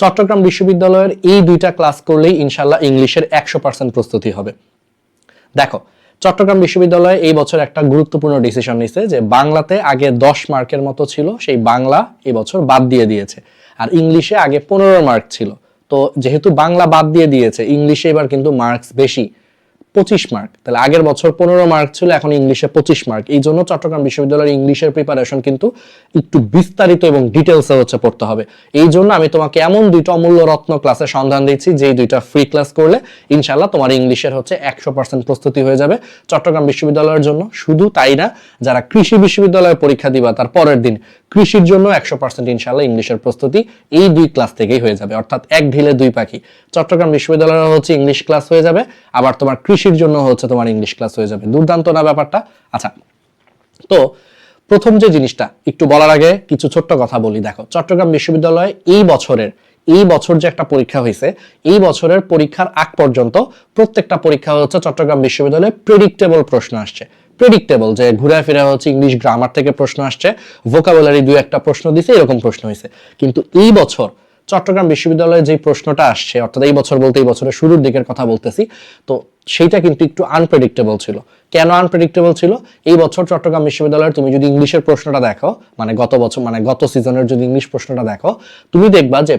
চট্টগ্রাম বিশ্ববিদ্যালয়ের এই দুইটা ক্লাস করলেই ইনশাল্লাহ ইংলিশের একশো পার্সেন্ট প্রস্তুতি হবে। দেখো, চট্টগ্রাম বিশ্ববিদ্যালয়ে এই বছর একটা গুরুত্বপূর্ণ ডিসিশন নিছে যে বাংলাতে আগে দশ মার্কের মতো ছিল, সেই বাংলা এবছর বছর বাদ দিয়ে দিয়েছে। আর ইংলিশে আগে পনেরো মার্ক ছিল। তো যেহেতু বাংলা বাদ দিয়ে দিয়েছে, ইংলিশে এবার কিন্তু মার্কস বেশি। পঁচিশ মার্ক। তাহলে আগের বছর পনেরো মার্ক ছিল, এখন ইংলিশে পঁচিশ মার্ক। এই জন্য চট্টগ্রাম বিশ্ববিদ্যালয়ের ইংলিশের প্রিপারেশন কিন্তু একটু বিস্তারিত এবং ডিটেলসে হচ্ছে পড়তে হবে। এই জন্য আমি তোমাকে এমন দুইটা অমূল্য রত্ন ক্লাসের সন্ধান দিচ্ছি যেই দুইটা ফ্রি ক্লাস করলে ইনশাল্লাহ তোমার ইংলিশের হচ্ছে একশো পার্সেন্ট প্রস্তুতি হয়ে যাবে চট্টগ্রাম বিশ্ববিদ্যালয়ের জন্য। শুধু তাই না, যারা কৃষি বিশ্ববিদ্যালয়ে পরীক্ষা দিবা, তার পরের দিন কৃষির জন্য একশো পার্সেন্ট ইনশাল্লাহ ইংলিশের প্রস্তুতি এই দুই ক্লাস থেকেই হয়ে যাবে। অর্থাৎ এক ঢিলে দুই পাখি। চট্টগ্রাম বিশ্ববিদ্যালয়ের হচ্ছে ইংলিশ ক্লাস হয়ে যাবে। আবার তোমার কৃষির জন্য হচ্ছে তোমার ইংলিশ ক্লাস হয়ে যাবে। দুর্দান্ত না ব্যাপারটা? আচ্ছা তো প্রথম যে জিনিসটা, একটু বলার আগে কিছু ছোট্ট কথা বলি। দেখো, চট্টগ্রাম বিশ্ববিদ্যালয়ে এই বছরের, এই বছর যে একটা পরীক্ষা হয়েছে, এই বছরের পরীক্ষার আগ পর্যন্ত প্রত্যেকটা পরীক্ষা হচ্ছে চট্টগ্রাম বিশ্ববিদ্যালয়ে প্রেডিক্টেবল প্রশ্ন আসছে। প্রেডিক্টেবল যে ঘুরে ফিরে হচ্ছে ইংলিশ গ্রামার থেকে প্রশ্ন আসছে ভোকাবুলারি দুই একটা প্রশ্ন দিছে, এরকম প্রশ্ন হয়েছে। কিন্তু এই বছর চট্টগ্রাম বিশ্ববিদ্যালয়ে যে প্রশ্নটা আসছে, অর্থাৎ এই বছর বলতে এই বছরের শুরুর দিকের কথা বলতেছি, তো সেইটা কিন্তু একটু আনপ্রেডিক্টেবল ছিল। কেন আনপ্রেডিক্টেবল ছিল? এই বছর চট্টগ্রাম বিশ্ববিদ্যালয়ের তুমি যদি ইংলিশের প্রশ্নটা দেখো মানে গত বছর মানে গত সিজনের যদি ইংলিশ প্রশ্নটা দেখো, তুমি দেখবা যে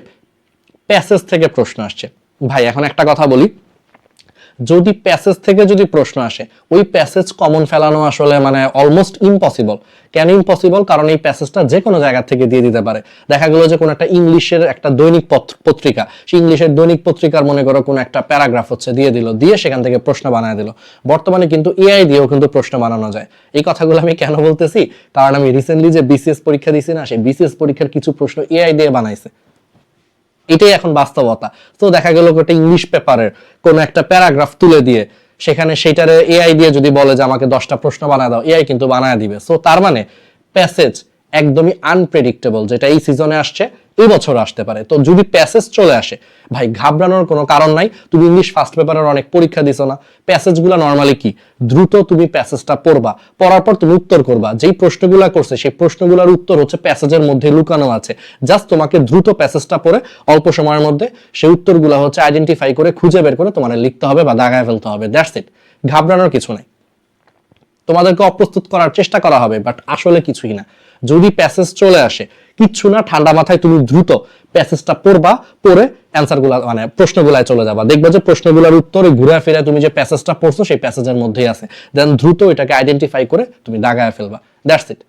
প্যাসেজ থেকে প্রশ্ন আসছে। ভাই, এখন একটা কথা বলি। যদি প্যাসেজ থেকে যদি প্রশ্ন আসে, ওই প্যাসেজ কমন ফেলানো আসলে মানে অলমোস্ট ইম্পসিবল কেন ইম্পসিবল কারণ এই প্যাসেজটা যে কোনো জায়গা থেকে দিয়ে দিতে পারে। দেখা গেলো যে কোনো একটা ইংলিশের একটা দৈনিক পত্র- পত্রিকা সেই ইংলিশের দৈনিক পত্রিকার মনে করো কোনো একটা প্যারাগ্রাফ হচ্ছে দিয়ে দিল, দিয়ে সেখান থেকে প্রশ্ন বানায় দিল। বর্তমানে কিন্তু এআই দিয়েও কিন্তু প্রশ্ন বানানো যায়। এই কথাগুলো আমি কেন বলতেছি? কারণ আমি রিসেন্টলি যে বিসিএস পরীক্ষা দিয়েছি না সেই বিসিএস পরীক্ষার কিছু প্রশ্ন এআই দিয়ে বানাইছে। এটাই এখন বাস্তবতা। তো দেখা গেল একটা ইংলিশ পেপারের কোন একটা প্যারাগ্রাফ তুলে দিয়ে, সেখানে সেটারে এআই দিয়ে যদি বলে যে আমাকে দশটা প্রশ্ন বানায় দাও এআই কিন্তু বানায় দিবে। সো তার মানে প্যাসেজ একদমই আনপ্রেডিক্টেবল যেটা এই সিজনে আসছে, এই বছর আসতে পারে। তো যদি প্যাসেজ চলে আসে, ভাই, ঘাবড়ানোর কোনো কারণ নাই। তুমি ইংলিশ ফার্স্ট পেপারের অনেক পরীক্ষা দিছো না। প্যাসেজগুলো নর্মালি কি? দ্রুত তুমি প্যাসেজটা পড়বা। পড়ার পর তুমি উত্তর করবা। যেই প্রশ্নগুলো করছে, সেই প্রশ্নগুলোর উত্তর হচ্ছে প্যাসেজের মধ্যে লুকানো আছে। জাস্ট তোমাকে দ্রুত প্যাসেজটা পড়ে, অল্প সময়ের মধ্যে সেই উত্তরগুলো হচ্ছে আইডেন্টিফাই করে, খুঁজে বের করে তোমার লিখতে হবে বা দাগায় ফেলতে হবে। দ্যাটস ইট ঘাবড়ানোর কিছু নাই। তোমাদেরকে অপ্রস্তুত করার চেষ্টা করা হবে বাট আসলে কিছুই না। যদি প্যাসেজ চলে আসে, কিচ্ছু না, ঠান্ডা মাথায় তুমি দ্রুত প্যাসেজটা পড়বা, পড়ে অ্যান্সারগুলো মানে প্রশ্নগুলায় চলে যাবা। দেখবা যে প্রশ্নগুলোর উত্তরে ঘুরে ফিরে তুমি যে প্যাসেজটা পড়ছো, সেই প্যাসেজের মধ্যেই আছে। দেন দ্রুত এটাকে আইডেন্টিফাই করে তুমি দাগায় ফেলবা। দ্যাটস ইট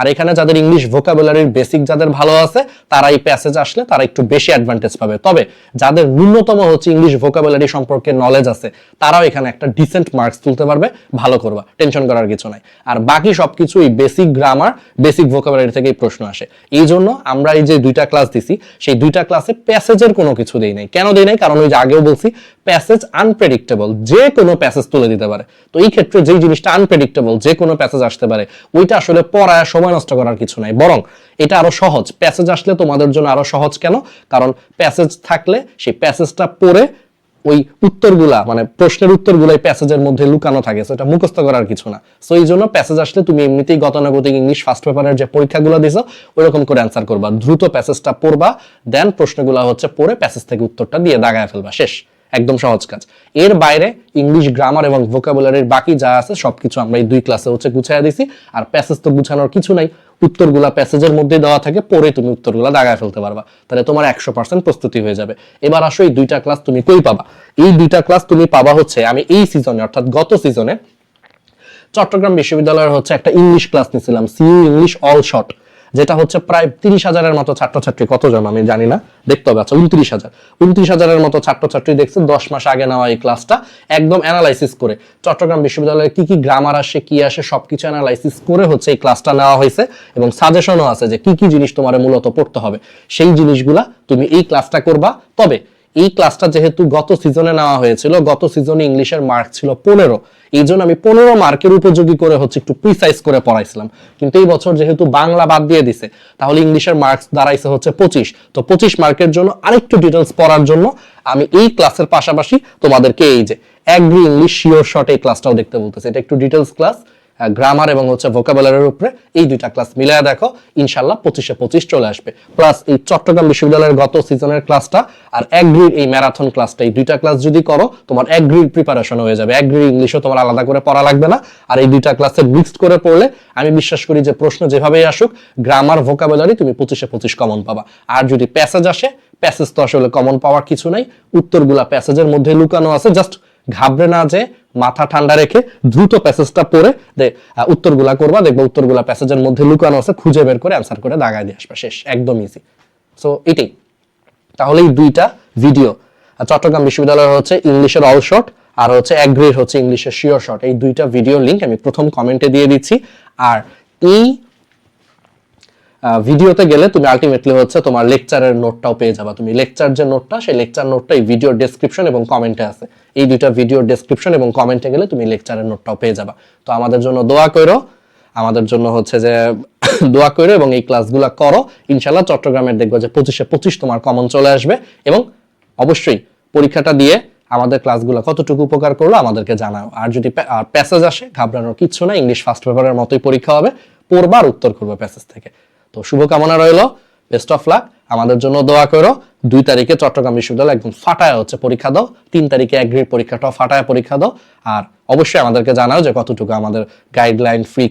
আর এখানে যাদের ইংলিশ ভোকাবুলারির বেসিক যাদের ভালো আছে, তারা এই প্যাসেজ আসলে তারা একটু বেশি অ্যাডভান্টেজ পাবে। তবে যাদের ন্যূনতম হচ্ছে ইংলিশ ভোকাবুলারি সম্পর্কে নলেজ আছে, তারাও এখানে একটা ডিসেন্ট মার্কস তুলতে পারবে, ভালো করবা টেনশন করার কিছু নাই। আর বাকি সবকিছু এই বেসিক গ্রামার বেসিক ভোকাবুলারি থেকেই প্রশ্ন আসে। এই জন্য আমরা এই যে দুইটা ক্লাস দিছি, সেই দুইটা ক্লাসে প্যাসেজের কোনো কিছু দেই নাই। কেন দেই নাই? কারণ ওই যে আগেও বলছি প্যাসেজ আনপ্রেডিক্টেবল যে কোনো প্যাসেজ তুলে দিতে পারে। তো এই ক্ষেত্রে যেই জিনিসটা আনপ্রেডিক্টেবল যে কোনো প্যাসেজ আসতে পারে, ওইটা আসলে পড়ায় সময় নষ্ট করার কিছু নাই। বরং এটা আরও সহজ। প্যাসেজ আসলে তোমাদের জন্য আরও সহজ কেন? কারণ প্যাসেজ থাকলে সেই প্যাসেজটা পড়ে ওই উত্তরগুলা মানে প্রশ্নের উত্তরগুলো এই প্যাসেজের মধ্যে লুকানো থাকে সো এটা মুখস্থ করার কিছু না। সো এই জন্য প্যাসেজ আসলে তুমি এমনিতেই গতানুগতিক ইংলিশ ফার্স্ট পেপারের যে পরীক্ষাগুলো দিছো, ওইরকম করে অ্যান্সার করবা। দ্রুত প্যাসেজটা পড়বা দেন প্রশ্নগুলো হচ্ছে পড়ে প্যাসেজ থেকে উত্তরটা দিয়ে দাগায় ফেলবা। শেষ। একদম সহজ কাজ। এর বাইরে ইংলিশ গ্রামার এবং ভোকাবুলারির বাকি যা আছে, সবকিছু আমরা এই দুই ক্লাসে হচ্ছে গুছাইয়া দিছি। আর প্যাসেজ তো গুছানোর কিছু নাই। উত্তরগুলা প্যাসেজের মধ্যে দেওয়া থাকে, পরে তুমি উত্তরগুলা দাগায় ফেলতে পারবা। তাহলে তোমার একশো পার্সেন্ট প্রস্তুতি হয়ে যাবে। এবার আসো এই দুইটা ক্লাস তুমি কই পাবা? এই দুইটা ক্লাস তুমি পাবা হচ্ছে, আমি এই সিজনে অর্থাৎ গত সিজনে চট্টগ্রাম বিশ্ববিদ্যালয়ের হচ্ছে একটা ইংলিশ ক্লাস নিয়েছিলাম সিইউ ইংলিশ অল শর্ট যেটা হচ্ছে প্রায় তিরিশ হাজারের মতো ছাত্রছাত্রী, কতজন আমি জানি না, দেখতে হবে। আচ্ছা উনত্রিশ হাজার। উনত্রিশ হাজারের মতো ছাত্রছাত্রী দেখছে দশ মাস আগে নেওয়া এই ক্লাসটা একদম অ্যানালাইসিস করে। চট্টগ্রাম বিশ্ববিদ্যালয়ে কি কি গ্রামার আসে, কি আসে, সবকিছু অ্যানালাইসিস করে হচ্ছে এই ক্লাসটা নেওয়া হয়েছে এবং সাজেশনও আছে যে কি কি জিনিস তোমার মূলত পড়তে হবে। সেই জিনিসগুলা তুমি এই ক্লাসটা করবা। তবে এই ক্লাসটা যেহেতু গত সিজনে নেওয়া হয়েছিল, গত সিজনে ইংলিশের মার্ক ছিল পনেরো। এই জন্য আমি পনেরো মার্কের উপযোগী করে হচ্ছে একটু প্রিসাইজ করে পড়াইছিলাম। কিন্তু এই বছর যেহেতু বাংলা বাদ দিয়ে দিছে, তাহলে ইংলিশের মার্কস দাঁড়াইছে হচ্ছে পঁচিশ। তো পঁচিশ মার্কের জন্য আরেকটু ডিটেলস পড়ার জন্য আমি এই ক্লাসের পাশাপাশি তোমাদেরকে এই যে অ্যাগ্রি ইংলিশ শিওর শর্ট এই ক্লাসটাও দেখতে বলতেছি। এটা একটু ডিটেলস ক্লাস গ্রামার এবং হচ্ছে ভোকাবুলারির উপরে এই দুইটা ক্লাস মিলায় দেখো ইনশাল্লাহ পঁচিশে পঁচিশ চলে আসবে। প্লাস এই চট্টগ্রাম বিশ্ববিদ্যালয়ের গত সিজনের ক্লাসটা আর এক এই ম্যারাথন ক্লাসটা এই দুইটা ক্লাস যদি করো, তোমার এক প্রিপারেশন হয়ে যাবে। এক ইংলিশও তোমার আলাদা করে পড়া লাগবে না। আর এই দুইটা ক্লাসে মিক্সড করে পড়লে আমি বিশ্বাস করি যে প্রশ্ন যেভাবেই আসুক গ্রামার ভোকাবুলারি তুমি পঁচিশে পঁচিশ কমন পাবা। আর যদি প্যাসেজ আসে প্যাসেজ তো আসলে কমন পাওয়ার কিছু নাই, উত্তরগুলা প্যাসেজের মধ্যে লুকানো আছে জাস্ট ঘাবড়ে না যে মাথা ঠান্ডা রেখে দ্রুত প্যাসেজটা পড়ে উত্তরগুলা করবা, দেখব উত্তরগুলা প্যাসেজের মধ্যে লুকানো আছে, খুঁজে বের করে অ্যান্সার করে দাগায় দিয়ে আসবে, শেষ, একদম ইজি সো এটাই। তাহলে এই দুইটা ভিডিও চট্টগ্রাম বিশ্ববিদ্যালয়ের হচ্ছে ইংলিশের অল শর্ট আর হচ্ছে অ্যাগ্রির হচ্ছে ইংলিশের শিওর শর্ট এই দুইটা ভিডিও লিঙ্ক আমি প্রথম কমেন্টে দিয়ে দিচ্ছি। আর এই ভিডিওতে গেলে তুমি আলটিমেটলি হচ্ছে তোমার লেকচারের নোটটাও পেয়ে যাবা। তুমি লেকচার যে নোটটা সেই লেকচার নোটটা এই ভিডিও ডেসক্রিপশন এবং কমেন্টে আছে। এই দুইটা ভিডিও ডেসক্রিপশন এবং কমেন্টে গেলে তুমি লেকচারের নোটটাও পেয়ে যাবা। তো আমাদের জন্য দোয়া করো আমাদের জন্য হচ্ছে যে দোয়া করো এবং এই ক্লাসগুলো করো। ইনশাল্লাহ চট্টগ্রামের দেখব যে পঁচিশে পঁচিশ তোমার কমন চলে আসবে এবং অবশ্যই পরীক্ষাটা দিয়ে আমাদের ক্লাসগুলো কতটুকু উপকার করল আমাদেরকে জানাও। আর যদি প্যাসেজ আসে, ঘাবড়ানোর কিচ্ছু না ইংলিশ ফার্স্ট পেপারের মতোই পরীক্ষা হবে। পড়বার উত্তর করবে প্যাসেজ থেকে। তো শুভকামনা রইল। বেস্ট অফ লাক আমাদের জন্য দোয়া করো। দুই তারিখে চট্টগ্রাম বিশ্ববিদ্যালয় একদম ফাটায় হচ্ছে পরীক্ষা দাও। তিন তারিখে এক গ্রেড পরীক্ষাটাও ফাটায় পরীক্ষা দাও। আর অবশ্যই আমাদেরকে জানাও যে কতটুকু আমাদের গাইডলাইন ফ্রি